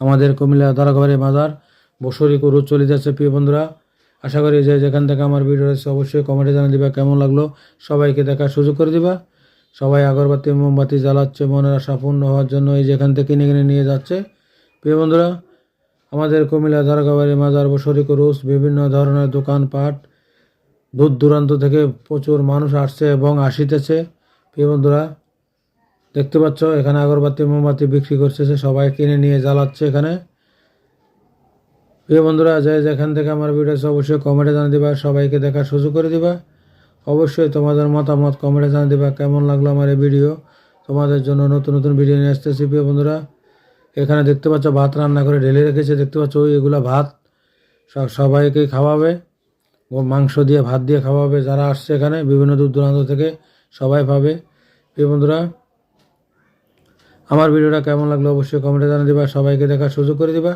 আমাদের কুমিল্লা দ্বারকাবাড়ি বাজার, বসরি করু চলে যাচ্ছে প্রিয় বন্ধুরা। আশা করি যে যেখান থেকে আমার ভিডিও রয়েছে অবশ্যই কমেন্টে জানিয়ে দিবা কেমন লাগল, সবাইকে দেখার সুযোগ করে দিবা। সবাই আগরবাতি, মোমবাতি জ্বালাচ্ছে, মনের আশা পূর্ণ হওয়ার জন্য এই যেখান থেকে কিনে কিনে নিয়ে যাচ্ছে। প্রিয় বন্ধুরা, আমাদের কুমিল্লা দ্বারকাবাড়ি মাজার বসরি করুস বিভিন্ন ধরনের দোকানপাট দূর দূরান্ত থেকে প্রচুর মানুষ আসছে এবং আসিতেছে। প্রিয় বন্ধুরা দেখতে পাচ্ছ, এখানে আগরবাতি, মোমবাতি বিক্রি করতেছে, সবাই কিনে নিয়ে জ্বালাচ্ছে এখানে। প্রিয় বন্ধুরা, যে যেখান থেকে আমার ভিডিও অবশ্যই কমেন্টে জানিয়ে দিবা, সবাইকে দেখার সুযোগ করে দিবা। অবশ্যই তোমাদের মতামত কমেন্টে জানিয়ে দিবা, কেমন লাগল আমার এই ভিডিও তোমাদের জন্য নতুন নতুন ভিডিও নিয়ে আসতেছি, প্রিয় বন্ধুরা। এখানে দেখতে পাচ্ছ, ভাত রান্না করে ঢেলে রেখেছে, দেখতে পাচ্ছ, ওই এগুলা ভাত। সব সবাইকে খাওয়াবে মাংস দিয়ে, ভাত দিয়ে খাওয়াবে, যারা আসছে এখানে, বিভিন্ন দূর দূরান্ত থেকে সবাই পাবে। প্রিয় বন্ধুরা আমার ভিডিওটা কেমন লাগল অবশ্যই কমেন্টে জানিয়ে দিবা সবাইকে দেখার সুযোগ করে দিবা।